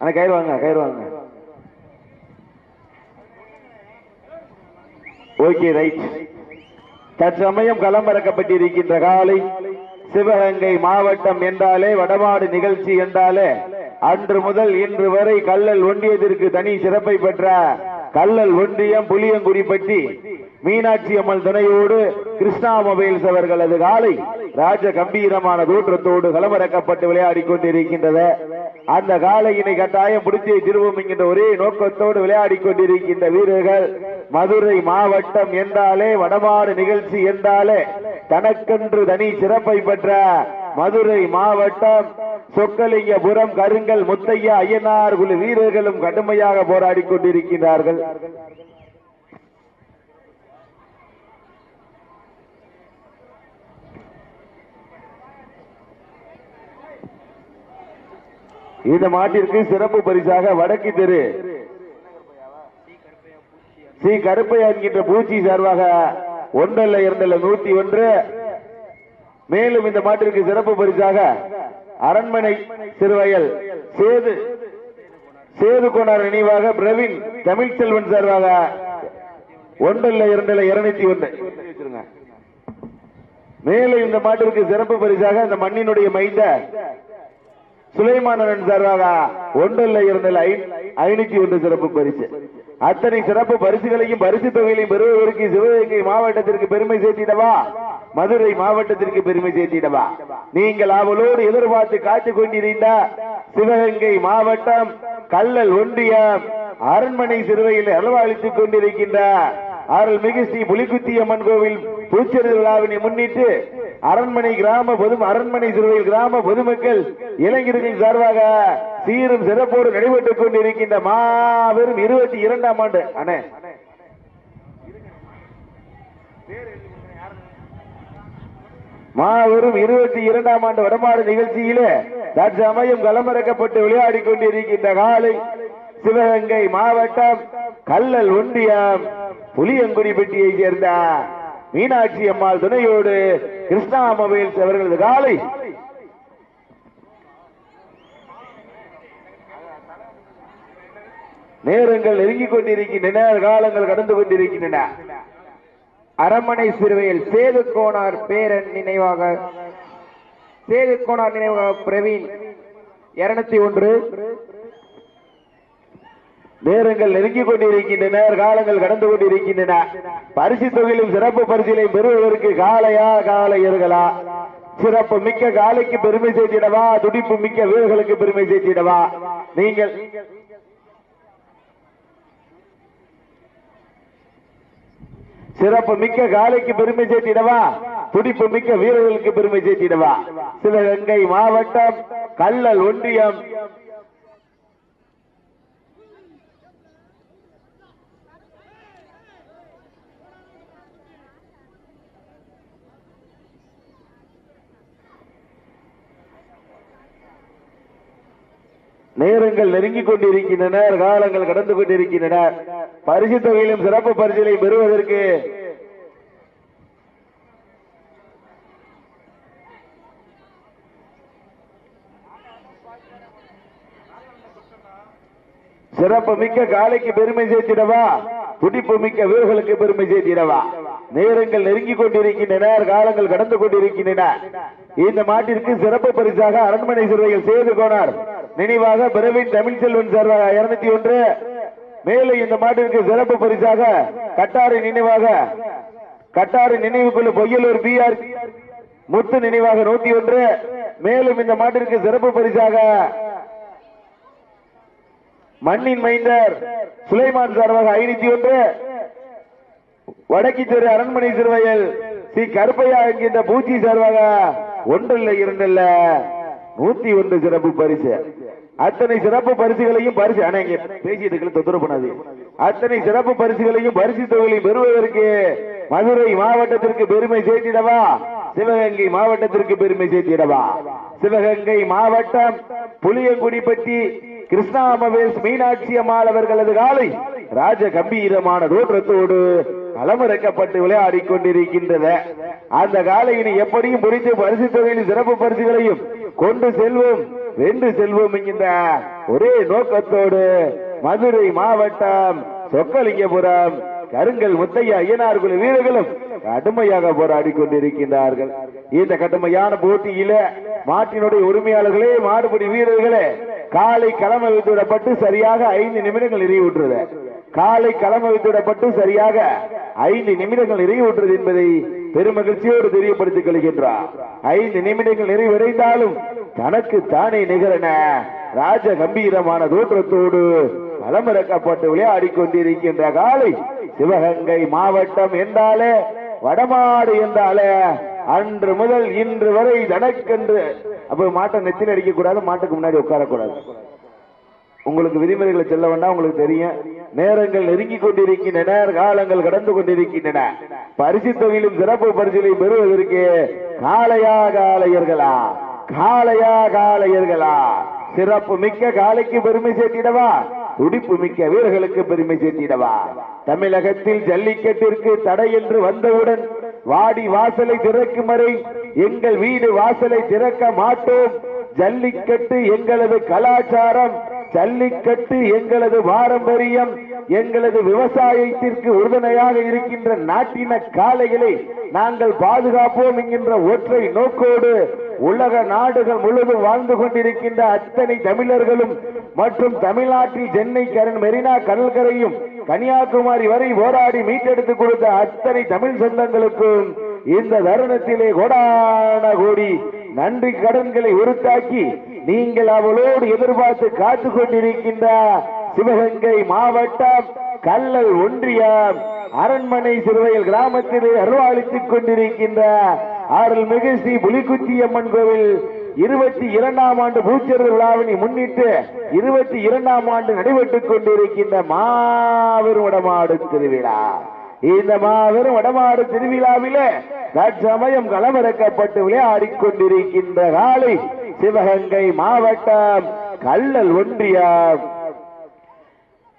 அண்ணா கயிறு வாங்க கயிறு வாங்க ஓகே ரைட். தற்சமயம் களமிறக்கப்பட்டிருக்கின்ற காலை சிவகங்கை மாவட்டம் என்றாலே வடமாடு நிகழ்ச்சி என்றாலே அன்று முதல் இன்று வரை கல்லல் ஒன்றியத்திற்கு தனி சிறப்பை பெற்ற கல்லல் ஒன்றியம் புளியங்குடிப்பட்டி மீனாட்சி அம்மன் துணையோடு கிருஷ்ணா மொபைல்ஸ் அவர்களது காலை ராஜ கம்பீரமான தோற்றத்தோடு களமிறக்கப்பட்டு விளையாடி கொண்டிருக்கின்றது அந்த காலையினை கட்டாயம் பிடிச்சி திரும்பும் என்கின்ற ஒரே நோக்கத்தோடு விளையாடி கொண்டிருக்கின்ற வீரர்கள் மதுரை மாவட்டம் என்றாலே வடமாறு நிகழ்ச்சி என்றாலே தனக்கென்று தனி சிறப்பை பெற்ற மதுரை மாவட்டம். சொக்கலிங்கபுரம் கருங்கல் முத்தையா ஐயனார் குழு வீரர்களும் கடுமையாக போராடி கொண்டிருக்கிறார்கள் இந்த மாட்டிற்கு சிறப்பு பரிசாக வடக்கு தெரு. ஸ்ரீ கருப்பையா என்கின்ற பூச்சி சார்பாக ஒன்றல்ல இரண்டல்ல நூத்தி ஒன்று. மேலும் இந்த மாட்டிற்கு சிறப்பு பரிசாக அரண்மனை சிறுவயல் சேது சேது கோனார் நினைவாக பிரவீன் தமிழ் செல்வன் சார்பாக ஒன்றல்ல இரண்டல்ல இருநூத்தி ஒன்று. மேலும் இந்த மாட்டிற்கு சிறப்பு பரிசாக இந்த மண்ணினுடைய மைந்த சுலைமானவன் சார்பாக ஒன்றில் இருந்த ஐநூத்தி ஒன்று சிறப்பு பரிசு. அத்தனை சிறப்பு பரிசுகளையும் பரிசு தொகைகளையும் பெறுவதற்கு சிவகங்கை மாவட்டத்திற்கு பெருமை சேர்த்திடவா? மதுரை மாவட்டத்திற்கு பெருமை சேர்த்திடவா? நீங்கள் அவளோடு எதிர்பார்த்து காத்துக் கொண்டிருந்த சிவகங்கை மாவட்டம் கல்லல் ஒன்றியம் அரண்மனை சிறுவையில் அளவழித்துக் கொண்டிருக்கின்ற அருள்மிகு ஸ்ரீ புலிகுத்தி அம்மன் கோவில் பூச்செறி விழாவினை முன்னிட்டு அரண்மனை கிராம பொது அரண்மனை சிறுவையில் கிராம பொதுமக்கள் இளைஞர்கள் சார்பாக சீரும் சிறப்போடு நடைபெற்றுக் கொண்டிருக்கின்ற மாபெரும் இருபத்தி இரண்டாம் ஆண்டு. அண்ணே. மாபெரும் இருபத்தி இரண்டாம் ஆண்டு வடமாடு நிகழ்ச்சியிலே தற்சமயம் களமிறக்கப்பட்டு விளையாடி கொண்டிருக்கின்ற காலை சிவகங்கை மாவட்டம் கல்லல் ஒன்றியம் புளியங்குடிப்பட்டியை சேர்ந்த மீனாட்சி அம்மாள் துணையோடு கிருஷ்ணா மொபைல்ஸ் அவர்களது காலை. நேரங்கள் நெருங்கிக் கொண்டிருக்கின்றன காலங்கள் கடந்து கொண்டிருக்கின்றன. அரண்மனை சிறுவையில் சேது கோணார் பேரன் நினைவாக சேது கோணார் நினைவாக பிரவீன் இருநூத்தி ஒன்று. நேரங்கள் நெருங்கிக் கொண்டிருக்கின்றன காலங்கள் கடந்து கொண்டிருக்கின்றன. பரிசு தொகையிலும் சிறப்பு பரிசிலை பெறுவதற்கு காலையா காலையர்களா சிறப்பு மிக்க காலைக்கு பெருமை சேர்த்திடவா? துடிப்பு மிக்க வீரர்களுக்கு பெருமை சேர்த்திடவா? நீங்கள் சிறப்பு மிக்க காலைக்கு பெருமை சேர்த்திடவா? துடிப்பு மிக்க வீரர்களுக்கு பெருமை சேர்த்திடவா? சிவகங்கை மாவட்டம் கல்லல் ஒன்றியம் நேரங்கள் நெருங்கிக் கொண்டிருக்கின்றன காலங்கள் கடந்து கொண்டிருக்கின்றன. பரிசு தொகையிலும் சிறப்பு பரிசிலை பெறுவதற்கு சிறப்பு மிக்க காலைக்கு பெருமை சேர்த்திடவா? துடிப்பு மிக்க வீரர்களுக்கு பெருமை சேர்த்திடவா? நேரங்கள் நெருங்கிக் கொண்டிருக்கின்றன காலங்கள் கடந்து கொண்டிருக்கின்றன. இந்த மாட்டிற்கு சிறப்பு பரிசாக அரண்மனை சிறுவையில் செய்து கோனார் நினைவாக பிரவீன் தமிழ்ச்செல்வன் சார் இருநூத்தி ஒன்று. மேலும் இந்த மாட்டிற்கு சிறப்பு பரிசாக கட்டாறு நினைவாக கட்டாறு நினைவுக்குழு பொய்யலூர் பி ஆர் முத்து நினைவாக நூத்தி ஒன்று. மேலும் இந்த மாட்டிற்கு சிறப்பு பரிசாக மண்ணின் மைந்தர் சுலைமான் சார்பாக ஐநூத்தி ஒன்று. வடக்கி தெரு அரண்மனை சிறுவையில் ஸ்ரீ கருப்பையா என்கின்ற பூச்சி சார்பாக ஒன்றல்ல இரண்டில்லை. நூத்தி ஒன்று சிறப்பு பரிசு. அத்தனை சிறப்பு பரிசுகளையும் பரிசு ஆனா இங்க பேசிட்டு தொந்தரவு பண்ணாது அத்தனை சிறப்பு பரிசுகளையும் பரிசு தொகைகளையும் பெறுவதற்கு மதுரை மாவட்டத்திற்கு பெருமை சேர்த்திடவா? சிவகங்கை மாவட்டத்திற்கு பெருமை சேர்த்திடவா? சிவகங்கை மாவட்டம் புளியங்குடிப்பட்டி கிருஷ்ணா மீனாட்சி அம்மாள் அவர்களது காலை ராஜ கம்பீரமான தோற்றத்தோடு களமிறக்கப்பட்டு விளையாடி கொண்டிருக்கின்றது அந்த காலையினை எப்படியும் புரிந்து பரிசு தொகையில் சிறப்பு பரிசுகளையும் கொண்டு செல்வோம் வென்று செல்வோம் என்கின்ற ஒரே நோக்கத்தோடு மதுரை மாவட்டம் சொக்கலிங்கபுரம் கருங்கல் முத்தையா ஐயனார் குழு வீரர்களும் கடுமையாக போராடி கொண்டிருக்கின்றார்கள் இந்த கடுமையான போட்டியில மாட்டினுடைய உரிமையாளர்களே மாடுபடி வீரர்களே காலை களம விட்டுவிடப்பட்டு சரியாக ஐந்து நிமிடங்கள் நிறைவுற்றது. காலை களம விட்டுவிடப்பட்டு சரியாக ஐந்து நிமிடங்கள் நிறைவுற்றது என்பதை பெருமகிழ்ச்சியோடு தெரியப்படுத்திக் கொள்கின்றார். ஐந்து நிமிடங்கள் நிறைவடைந்தாலும் தனக்கு தானே நிகரன ராஜ கம்பீரமான தோற்றத்தோடு களமிறக்கப்பட்டு விளையாடி கொண்டிருக்கின்ற காலை சிவகங்கை மாவட்டம் என்றாலே வடமாடு என்றாலே அன்று முதல் இன்று வரை தனக்கென்று அப்ப மாட்டை நெத்தில அடிக்க கூடாது மாட்டுக்கு முன்னாடி உட்காரக்கூடாது. உங்களுக்கு விதிமுறைகளை சொல்ல வேண்டாம் உங்களுக்கு தெரியும். நேரங்கள் நெருங்கி கொண்டிருக்கின்றன காலங்கள் கடந்து கொண்டிருக்கின்றன. பரிசு தொகையிலும் சிறப்பு பரிசுகளையும் பெறுவதற்கு காலையா காலையர்களா காலையா காலையர்களா சிறப்பு மிக்க காலைக்கு பெருமை சேர்த்திடவா? துடிப்பு மிக்க வீரர்களுக்கு பெருமை சேர்த்திடவா? தமிழகத்தில் ஜல்லிக்கட்டிற்கு தடை என்று வந்தவுடன் வாடி வாசலை திறக்கும் வரை எங்கள் வீடு வாசலை திறக்க மாட்டோம். ஜல்லிக்கட்டு எங்களது கலாச்சாரம். ஜல்லிக்கட்டு எங்களது பாரம்பரியம் எங்களது விவசாயத்திற்கு உறுதுணையாக இருக்கின்ற நாட்டின காளைகளை நாங்கள் பாதுகாப்போம் என்கின்ற ஒற்றை நோக்கோடு உலக நாடுகள் முழுவதும் வாழ்ந்து கொண்டிருக்கின்ற அத்தனை தமிழர்களும் மற்றும் தமிழ்நாட்டில் சென்னை கரண் மெரினா கடற்கரையும் கன்னியாகுமரி வரை போராடி மீட்டெடுத்து கொடுத்த அத்தனை தமிழ் சொந்தங்களுக்கும் இந்த தருணத்திலே கோடான கோடி நன்றி கடன்களை உருத்தாக்கி நீங்கள் அவளோடு எதிர்பார்த்து காத்து கொண்டிருக்கின்ற சிவகங்கை மாவட்டம் கல்லல் ஒன்றியம் அரண்மனை சிறுவையில் கிராமத்திலே அருவாளித்துக் கொண்டிருக்கின்ற அருள்மிகு ஸ்ரீ புலிக்குச்சி அம்மன் கோவில் இருபத்தி இரண்டாம் ஆண்டு பூச்செரு விழாவினை முன்னிட்டு இருபத்தி இரண்டாம் ஆண்டு நடைபெற்றுக் கொண்டிருக்கின்ற மாபெரும் திருவிழா. இந்த மாபெரும் வடமாடு திருவிழாவில தற்சமயம் களமிறக்கப்பட்டு விளையாடிக் கொண்டிருக்கின்ற காலை சிவகங்கை மாவட்டம் கல்லல் ஒன்றியம்.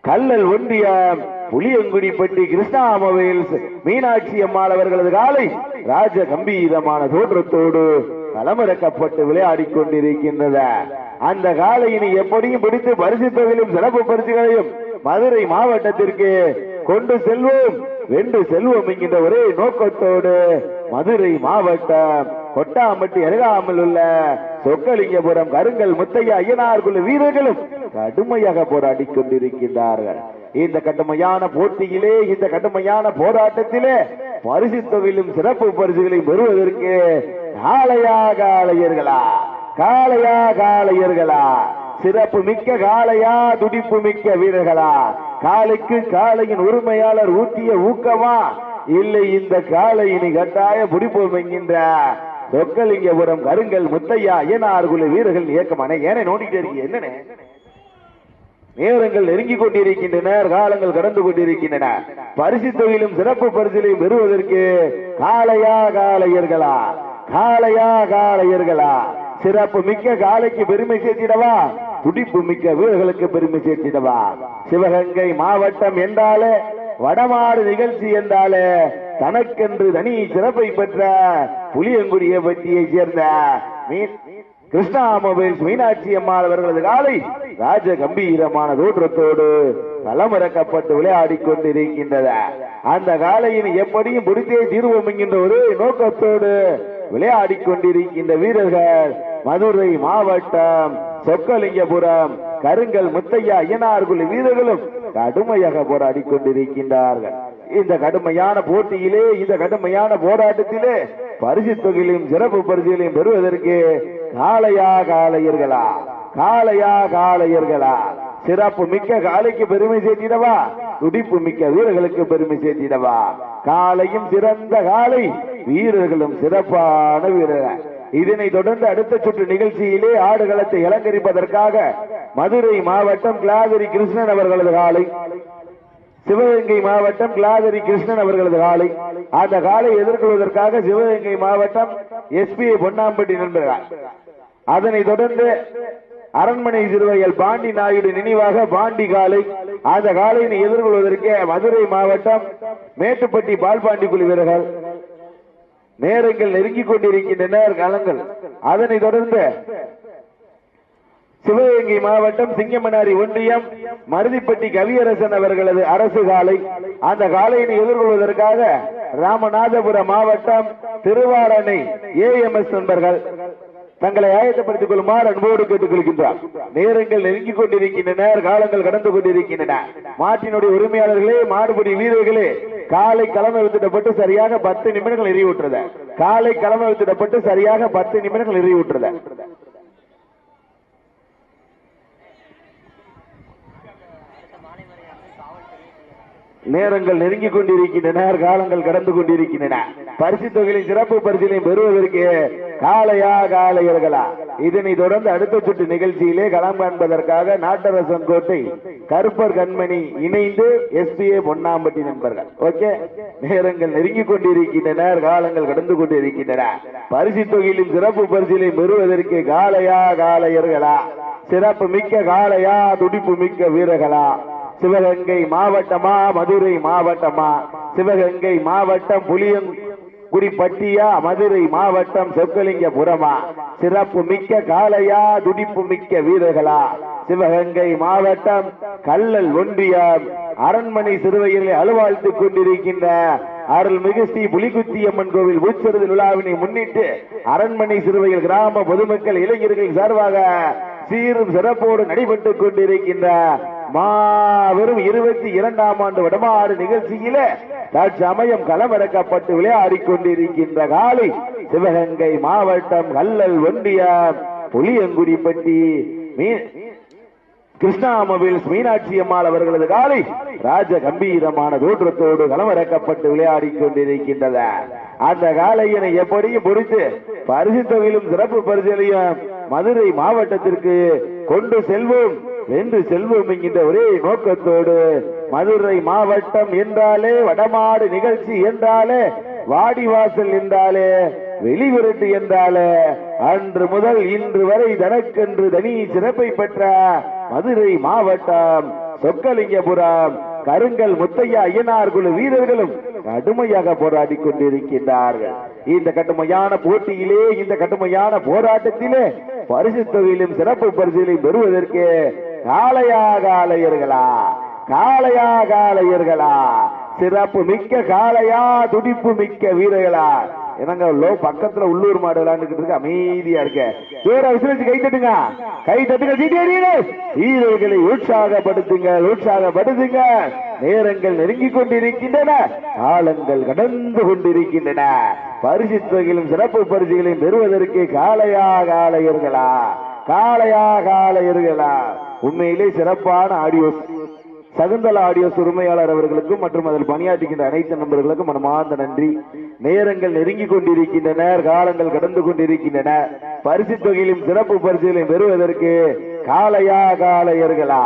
கல்லல் ஒன்றியம் புளியங்குடிப்பட்டி கிருஷ்ணாமவேல் மீனாட்சி அம்மாள் அவர்களது காலை ராஜ கம்பீரமான தோற்றத்தோடு களமிறக்கப்பட்டு விளையாடி கொண்டிருக்கின்றது அந்த காலையினை எப்படியும் பிடித்து பரிசு தொகையிலும் சிறப்பு பரிசுகளையும் மதுரை மாவட்டத்திற்கு கொண்டு செல்வோம். வென்று செல்வம் என்கின்ற ஒரே நோக்கத்தோடு மதுரை மாவட்டம் கொட்டாம்பட்டி அருகாமல் உள்ள சொக்கலிங்கபுரம் கருங்கல் முத்தையா ஐயனார் குழு வீரர்களும் கடுமையாக போராடி கொண்டிருக்கின்றார்கள். இந்த கடுமையான போட்டியிலே இந்த கடுமையான போராட்டத்திலே பரிசு தொகையிலும் சிறப்பு பரிசுகளையும் பெறுவதற்கு காளையா காளையர்களா காளையா காளையர்களா சிறப்பு மிக்க காளையா துடிப்பு மிக்க வீரர்களா காலைக்கு காளையின் உரிமையாளர் ஊட்டிய ஊக்கமா? இல்லை இந்த காளையினை கட்டாய பிடிப்போம் என்கின்ற சொக்கலிங்கபுரம் கருங்கல் முத்தையா ஐயனார் குழு வீரர்கள் இயக்கமான ஏனை நோண்டிட்டு இருக்கீங்க. என்னன்னு நேரங்கள் நெருங்கிக் கொண்டிருக்கின்றன காலங்கள் கடந்து கொண்டிருக்கின்றன. பரிசு தொகையிலும் சிறப்பு பரிசிலையும் பெறுவதற்கு காளையா காளையர்களா? காளையா காளையர்களா? சிறப்பு மிக்க காலைக்கு பெருமை சேர்த்திடவா? துடிப்பு மிக்க வீரர்களுக்கு பெருமை சேர்த்திடவா? சிவகங்கை மாவட்டம் என்றாலே வடமாடு நிகழ்ச்சி என்றாலே தனக்கென்று தனி சிறப்பை பெற்ற புளியங்குடிய பற்றியை சேர்ந்த கிருஷ்ணா மொபைல்ஸ் மீனாட்சி அம்மாள் அவர்களது காலை ராஜ கம்பீரமான தோற்றத்தோடு களமிறக்கப்பட்டு விளையாடிக் கொண்டிருக்கின்றது அந்த காலையின் எப்படியும் பிடித்தே தீர்வோம் என்கின்ற ஒரு நோக்கத்தோடு விளையாடிக் கொண்டிருக்கின்ற வீரர்கள் மதுரை மாவட்டம் சொக்கலிங்கபுரம் கருங்கல் முத்தையா ஐயனார் வீரர்களும் கடுமையாக போராடி கொண்டிருக்கின்றார்கள். இந்த கடுமையான போட்டியிலே இந்த கடுமையான போராட்டத்திலே பரிசு தொகையிலும் சிறப்பு பரிசுகளையும் பெறுவதற்கு காளையா காளையர்களா காளையா காளையர்களா. சிறப்பு மிக்க காளைக்கு பெருமை சேர்த்திடவா துடிப்பு மிக்க வீரர்களுக்கு பெருமை சேர்த்திடவா. காளையும் சிறந்த காளை வீரர்களும் சிறப்பான வீரர்கள். இதனை தொடர்ந்து அடுத்த சுற்று நிகழ்ச்சியிலே ஆடுகளத்தை அலங்கரிப்பதற்காக மதுரை மாவட்டம் கிளாதிரி கிருஷ்ணன் அவர்களது காலை சிவகங்கை மாவட்டம் கிளாதரி கிருஷ்ணன் அவர்களது காலை. அந்த காலை எதிர்கொள்வதற்காக சிவகங்கை மாவட்டம் எஸ்பி பொன்னாம்பட்டி நண்பர்கள் அதனை தொடர்ந்து அரண்மனை சிறுவையல் பாண்டி நாயுடு நினைவாக பாண்டி காலை அந்த காலையினை எதிர்கொள்வதற்கு மதுரை மாவட்டம் மேட்டுப்பட்டி பால்பாண்டி குழு வீரர்கள் நேரங்கள் நெருங்கிக் கொண்டிருக்கின்றன காலங்கள். அதனை தொடர்ந்து சிவகங்கை மாவட்டம் சிங்கமனாரி ஒன்றியம் மருதிப்பட்டி கவியரசன் அவர்களது அரசு காலை. அந்த காலையினை எதிர்கொள்வதற்காக ராமநாதபுரம் மாவட்டம் திருவாரணை ஏஎம்எஸ் நண்பர்கள். தங்களை ஆயத்தப்படுத்திக் கொள்ளுமாறு அன்போடு கேட்டுக் கொள்கின்றார் நேரங்கள் நெருங்கிக் கொண்டிருக்கின்றன காலங்கள் கடந்து கொண்டிருக்கின்றன. மாட்டினுடைய உரிமையாளர்களே மாடுபடி வீரர்களே காலை களம் வித்திடப்பட்டு சரியாக பத்து நிமிடங்கள் எறிவுற்றது காலை களம் வித்திடப்பட்டு சரியாக பத்து நிமிடங்கள் எறிவுற்றது நேரங்கள் நெருங்கிக் கொண்டிருக்கின்றன காலங்கள் கடந்து கொண்டிருக்கின்றன. பரிசு தொகையின் சிறப்பு பரிசிலையும் பெறுவதற்கு காலையா காலையர்களா இதனை தொடர்ந்து அடுத்த சுற்று நிகழ்ச்சியிலே களம் காண்பதற்காக நாட்டரசன் கோட்டை கருப்பர் கண்மணி இணைந்து எஸ்பிஏ பொன்னாம்பட்டி நண்பர்கள். ஓகே? நேரங்கள் நெருங்கிக் கொண்டிருக்கின்றன காலங்கள் கடந்து கொண்டிருக்கின்றன. பரிசு தொகையிலும் சிறப்பு பரிசிலை பெறுவதற்கு காலையா காலையர்களா சிறப்பு மிக்க காலையா துடிப்பு மிக்க வீரர்களா? சிவகங்கை மாவட்டமா மதுரை மாவட்டமா? சிவகங்கை மாவட்டம் குடிப்பட்டியா மதுரை மாவட்டம் சொக்கலிங்கபுரமா சிறப்பு மிக்க காளையா துடிப்பு மிக்க வீரர்களா. சிவகங்கை மாவட்டம் கள்ளல் ஒன்றியம். அரண்மனை சிறுவையில் அலுவாழ்த்துக் கொண்டிருக்கின்ற அருள்மிகு ஸ்ரீ புலிகுத்தியம்மன் கோவில் உச்சருது விழாவினை முன்னிட்டு அரண்மனை சிறுவையில் கிராம பொதுமக்கள் இளைஞர்கள் சார்பாக சீரும் சிறப்போடு நடைபெற்றுக் கொண்டிருக்கின்ற மாபெரும் இருபத்தி இரண்டாம் ஆண்டு வடமாடு நிகழ்ச்சியில தற்சமயம் களமிறக்கப்பட்டு விளையாடிக் கொண்டிருக்கின்ற காலை சிவகங்கை மாவட்டம் கல்லல் ஒன்றியம் புளியங்குடிப்பட்டி. மீ- கிருஷ்ணா மொபைல்ஸ் மீனாட்சி அம்மாள் அவர்களது காலை ராஜ கம்பீரமான தோற்றத்தோடு களமிறக்கப்பட்டு விளையாடி கொண்டிருக்கின்றது அந்த காலையினை எப்படியும் பொறித்து பரிசு தொகையிலும் சிறப்பு பரிசலையும் மதுரை மாவட்டத்திற்கு கொண்டு செல்வோம். என்று செல்வம் என்கின்ற ஒரே நோக்கத்தோடு மதுரை மாவட்டம் என்றாலே வடமாடு நிகழ்ச்சி என்றாலே வாடிவாசல் என்றாலே வெளிவிரட்டு என்றாலே அன்று முதல் இன்று வரை தனக்கென்று தனி சிறப்பை பெற்ற மதுரை மாவட்டம் சொக்கலிங்கபுரம் கருங்கல் முத்தையா ஐயனார் குழு வீரர்களும் கடுமையாக போராடி கொண்டிருக்கின்றார்கள். இந்த கடுமையான போட்டியிலே இந்த கடுமையான போராட்டத்திலே பரிசு தொகையிலும் சிறப்பு பரிசிலையும் பெறுவதற்கு காளையா காளையர்களா காளையா காளையர்களா சிறப்பு மிக்க காளையா துடிப்பு மிக்க வீரர்களா? என்னங்க லோ பக்கத்துல உள்ளூர் மாடு விளையாண்டுகிட்டு இருக்கு? அமைதியா இருக்க. தூர விசிலிச்சு கை தட்டுங்க. கை தட்டுங்க வீரர்களை உற்சாகப்படுத்துங்க உற்சாகப்படுத்துங்க. நேரங்கள் நெருங்கிக் கொண்டிருக்கின்றன. காலங்கள் கடந்து கொண்டிருக்கின்றன. பரிசு தொகையிலும் சிறப்பு பரிசுகளையும் பெறுவதற்கு காளையா காளையர்களா காளையா காளையர்களா உண்மையிலே சிறப்பான ஆடியோஸ் சகுந்தலா ஆடியோஸ் உரிமையாளர் அவர்களுக்கும் மற்றும் அதில் பணியாற்றுகின்ற அனைத்து நண்பர்களுக்கும் மனமார்ந்த நன்றி. நேரங்கள் நெருங்கிக் கொண்டிருக்கின்றன காலங்கள் கடந்து கொண்டிருக்கின்றன. பரிசு தொகையிலும் சிறப்பு பரிசுகளையும் பெறுவதற்கு காலையா காலையர்களா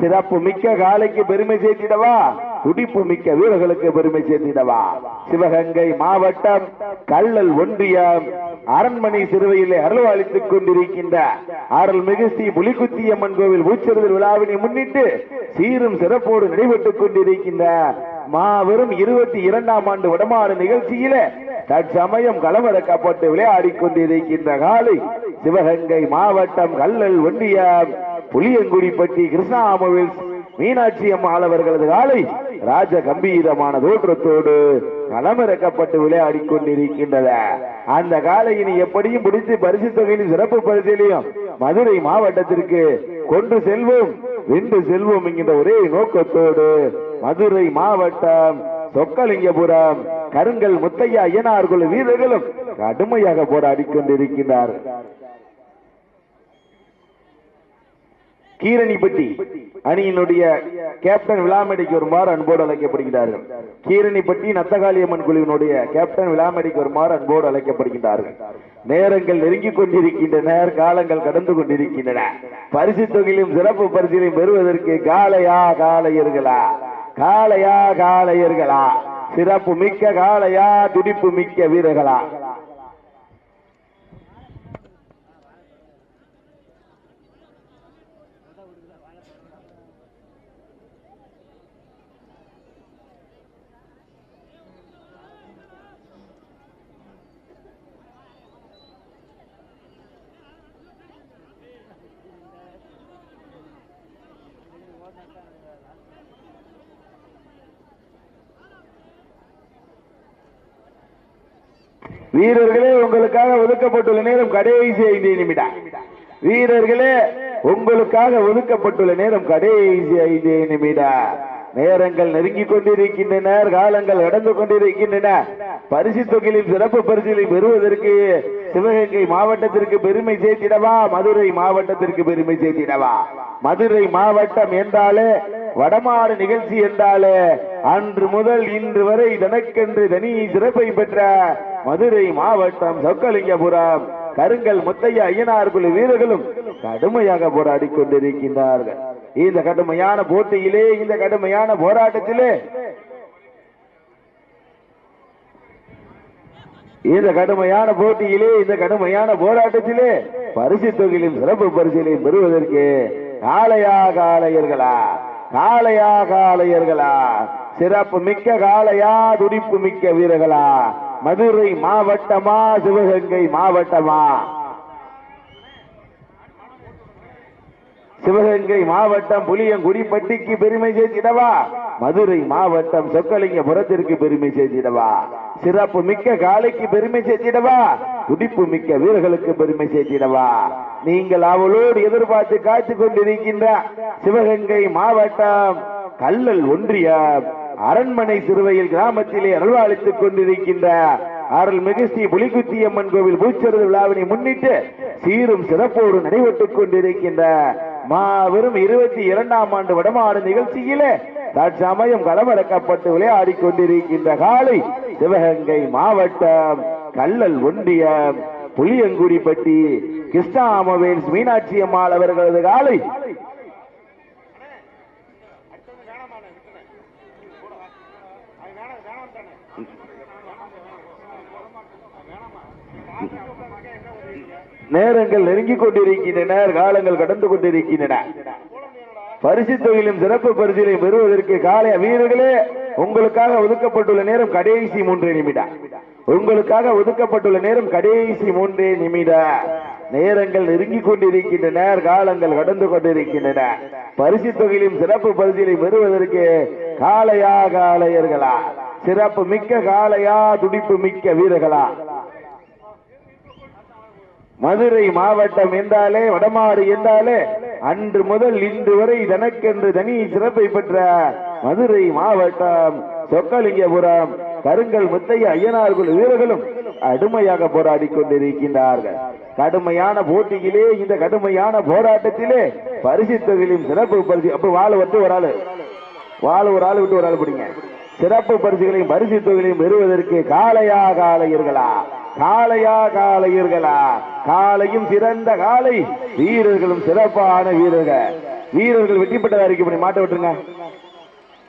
சிறப்பு மிக்க காலைக்கு பெருமை சேர்த்திடவா? துடிப்பு மிக்க வீரர்களுக்கு பெருமை சேர்த்திடவா. சிவகங்கை மாவட்டம் கள்ளல் ஒன்றியம் அரண்மனை சிறுவையிலே அருள்வாளித்துக் கொண்டிருக்கின்ற அருள்மிகு ஸ்ரீ புலிகுத்தியம்மன் கோவில் பூச்செறுதல் விழாவினை முன்னிட்டு சீரும் சிறப்போடு நடைபெற்றுக் கொண்டிருக்கின்ற மாபெரும் இருபத்தி இரண்டாம் ஆண்டு வடமாறு நிகழ்ச்சியில தற்சமயம் களமிறக்கப்பட்டு விளையாடிக் கொண்டிருக்கின்ற காலை சிவகங்கை மாவட்டம் கல்லல் ஒன்றியம் புளியங்குடிப்பட்டி கிருஷ்ணாமவில் மீனாட்சி அம்மாள் அவர்களது காலை ராஜ கம்பீரமான தோற்றத்தோடு களமிறக்கப்பட்டு விளையாடி கொண்டிருக்கின்றது அந்த காலையினை எப்படியும் பிடித்து பரிசு தொகையிலும் சிறப்பு பரிசிலையும் மதுரை மாவட்டத்திற்கு கொண்டு செல்வோம். வென்று செல்வோம் என்கின்ற ஒரே நோக்கத்தோடு மதுரை மாவட்டம் சொக்கலிங்கபுரம் கருங்கல் முத்தையா ஐயனார் குழு வீரர்களும் கடுமையாக போராடி கொண்டிருக்கின்றார் கீரணிப்பட்டி அணியினுடைய கேப்டன் விழாமேடைக்கு வருமாறு அன்போடு அழைக்கப்படுகிறார்கள் கீரணிப்பட்டி நத்தகாளியம்மன் குழுவினுடைய கேப்டன் விழாமேடைக்கு வருமாறு அன்போடு அழைக்கப்படுகின்றார்கள். நேரங்கள் நெருங்கிக் கொண்டிருக்கின்றன காலங்கள் கடந்து கொண்டிருக்கின்றன. பரிசு தொகையிலும் சிறப்பு பரிசிலையும் பெறுவதற்கு காலையா காலையர்களா காலையா காலையர்களா சிறப்பு மிக்க காலையா துடிப்பு மிக்க வீரர்களா. வீரர்களே உங்களுக்காக ஒதுக்கப்பட்டுள்ள நேரம் கடைசி ஐந்து நிமிடம். வீரர்களே உங்களுக்காக ஒதுக்கப்பட்டுள்ள நேரம் கடைசி ஐந்து நிமிடம். நேரங்கள் நெருங்கிக் கொண்டிருக்கின்றன காலங்கள் நடந்து கொண்டிருக்கின்றன. பரிசு தொகையில் சிறப்பு பரிசுகளை பெறுவதற்கு சிவகங்கை மாவட்டத்திற்கு பெருமை சேர்த்திடவா? மதுரை மாவட்டத்திற்கு பெருமை சேர்த்திடவா? மதுரை மாவட்டம் என்றாலே வடமாடு நிகழ்ச்சி என்றாலே அன்று முதல் இன்று வரை தனக்கென்று தனி சிறப்பை பெற்ற மதுரை மாவட்டம் சொக்கலிங்கபுரம். கருங்கல் முத்தைய ஐயனார் குழு வீரர்களும் கடுமையாக போராடி கொண்டிருக்கின்றார்கள். இந்த கடுமையான போட்டியிலே இந்த கடுமையான போராட்டத்திலே இந்த கடுமையான போட்டியிலே இந்த கடுமையான போராட்டத்திலே பரிசு தொகையிலும் சிறப்பு பரிசிலையும் பெறுவதற்கு காளையா காளையர்களா? காளையா காளையர்களா சிறப்பு மிக்க காளையா துடிப்பு மிக்க வீரர்களா. மதுரை மாவட்டமா சிவகங்கை மாவட்டமா? சிவகங்கை மாவட்டம் புளியங்குடிப்பட்டிக்கு பெருமை சேர்த்திடவா? மதுரை மாவட்டம் சொக்கலிங்கபுரத்திற்கு பெருமை சேர்த்திடவா? சிறப்பு மிக்க காலைக்கு பெருமை சேர்த்திடவா? துடிப்பு மிக்க வீரர்களுக்கு பெருமை சேர்த்திடவா? நீங்கள் அவளோடு எதிர்பார்த்து காத்து கொண்டிருக்கின்ற சிவகங்கை மாவட்டம் கல்லல் ஒன்றியம் அரண்மனை சிறுவையில் கிராமத்திலே அருள்வாளித்துக் கொண்டிருக்கின்ற அருள்மிகு ஸ்ரீ புலிகுத்தியம்மன் கோவில் பூச்சரது விழாவினை முன்னிட்டு சீரும் சிறப்போடு நடைபெற்றுக் கொண்டிருக்கின்ற மாபெரும் இருபத்தி இரண்டாம் ஆண்டு வடமாடு நிகழ்ச்சியிலே தற்சமயம் களமிறக்கப்பட்டு விளையாடிக் கொண்டிருக்கின்ற காலை சிவகங்கை மாவட்டம் கல்லல் ஒன்றியம் புளியங்குடிப்பட்டி கிருஷ்ணா மீனாட்சி அம்மாள் அவர்களது காலை. நேரங்கள் நெருங்கிக் கொண்டிருக்கின்றன காலங்கள் கடந்து கொண்டிருக்கின்றன. பரிசு தொகையிலும் சிறப்பு பரிசிலை பெறுவதற்கு காலை வீரர்களே உங்களுக்காக ஒதுக்கப்பட்டுள்ள நேரம் கடைசி மூன்றே நிமிடம். உங்களுக்காக ஒதுக்கப்பட்டுள்ள நேரம் கடைசி மூன்றே நிமிடம். நேரங்கள் நெருங்கிக் கொண்டிருக்கின்றன காலங்கள் கடந்து கொண்டிருக்கின்றன. பரிசு தொகையிலும் சிறப்பு பரிசிலை பெறுவதற்கு காளையா காளையர்களா சிறப்பு மிக்க காளையா துடிப்பு மிக்க வீரர்களா? மதுரை மாவட்டம் என்றாலே வடமாடு என்றாலே அன்று முதல் இன்று வரை தனக்கென்று தனி சிறப்பை பெற்ற மதுரை மாவட்டம் சொக்கலிங்கபுரம். கருங்கல் முத்தைய ஐயனார் வீரர்களும் கடுமையாக போராடி கொண்டிருக்கின்றார்கள். கடுமையான போட்டியிலே இந்த கடுமையான போராட்டத்திலே பரிசு தொகையிலும் சிறப்பு பரிசு அப்ப வாழ விட்டு ஒரு ஆளு. வாழ ஒரு ஆள் விட்டு ஒரு ஆள் பிடிங்க. சிறப்பு பரிசுகளையும் பரிசு தொகையிலையும் பெறுவதற்கு காலையா காலையர்களா காளையா காளையர்களா? காளையும் சிறந்த காளை. வீரர்களும் சிறப்பான வீரர்கள். வீரர்கள் வெற்றி பெற்றதா இருக்கு? மாட்ட விட்டுருங்க.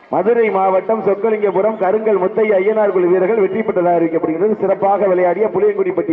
மதுரை மாவட்டம் சொக்கலிங்கபுரம் கருங்கல் முத்தைய ஐயனார் குழு வீரர்கள் வெற்றி பெற்றதா இருக்கு? அப்படிங்கிறது சிறப்பாக விளையாடிய புளியங்குடிப்பட்டி